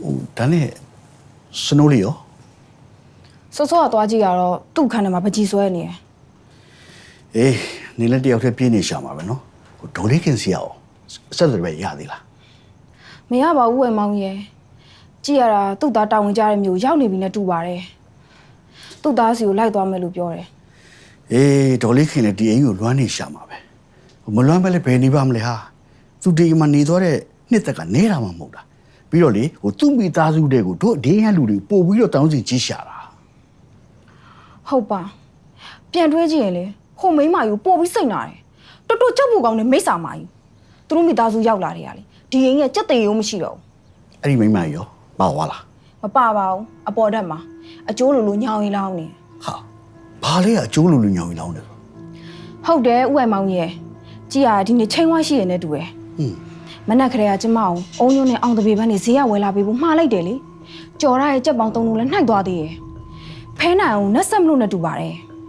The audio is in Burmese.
ဟိုဒါနဲ့စနိုးလေးရောစောစောကသွားကြည့်ရတော့သူ့ခန်းထဲမှာပကြီးဆွဲနေတယ်အေးနေလည်းတယောက်တည်းပြင်းနေရှာမှာပဲနော်ဟိုဒေါ်လေးခင်စီရအောင်အဆက်အသွယ်ပဲရသေးလားမရပါဘူးဝယ်မောင်ရဲ့ကြည့်ရတာသူ့သားတောင်းဝင်ကြတဲ့မျိုးရောက်နေပြီနဲ့တူပါတယ်သူ့သားစီကိုလိုက်သွားမယ်လို့ပြောတယ်အေးဒေါ်လေးခင်လည်းဒီအိမ်ကိုလွမ်းနေရှာမှာပဲဟိုမလွမ်းပဲလည်းဘယ်နေပါမလဲဟာသူဒီအိမ်မှာနေသွားတဲ့နှစ်သက်ကနေနေတာမှမဟုတ်တာ ပြီးတော့လေဟိုသူ့မိသားစုတွေကိုတို့အဒေးရလူတွေပို့ပြီးတော့တောင်းစီကြီးရှာတာဟုတ်ပါပြန်တွေးကြည့်ရင်လေဟိုမိန်းမကြီးကိုပို့ပြီးစိတ်နာတယ်တော်တော်ကြောက်ဖို့ကောင်းတဲ့မိစ္ဆာမကြီးသူတို့မိသားစုရောက်လာတယ်ရလေဒီရင်ရဲ့စက်သေးရုံမရှိတော့အဲ့ဒီမိန်းမကြီးရောပါသွားလားဘူးမပါပါဘူးအပေါ်တက်မှာအကျိုးလိုလိုညောင်ရင်လောင်းနေဟာဘာလဲအကျိုးလူလူညောင်ကြီးလောင်းတယ်ဟုတ်တယ်ဥဝယ်မောင်ရဲ့ကြည်ရဒီနေ့ချိန်ဝါရှိရနေတူတယ်ဟွန်း မနက်ခရဲကကျမအောင်အုံညွန့်နဲ့အောင်တပေပန်းနေဈေးရဝယ်လာပေးဖို့မှားလိုက်တယ်လေကြော်ရရဲ့ကြက်ပေါင်းသုံးလုံးလည်းနှိုက်သွားသေးတယ်ဖဲနိုင်အောင်နဲ့ဆက်မလို့နဲ့တူပါတယ်